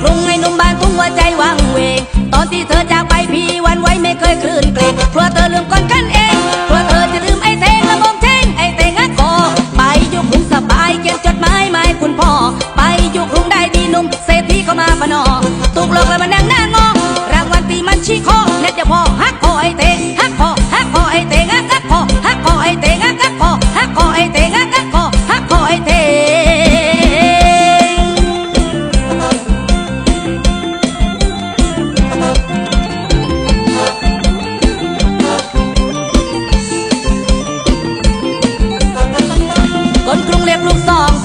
ครุงไอ้หนุ่มบ้านทุ่งหัวใจวังเวง ตอนที่เธอจากไปพี่วันไว้ไม่เคยคลื่นเกรงเพราะเธอลืมก่อนกันเองเพราะเธอจะลืมไอ้เทงละมงเทงไอ้เทงอะกอไปอยู่กรุงสบายเขียนจดหมายมาให้คุณพ่อ ไปอยู่กรุงได้ดีหนุ่มเศรษฐีเข้ามาปนอ เรียกลูกสอง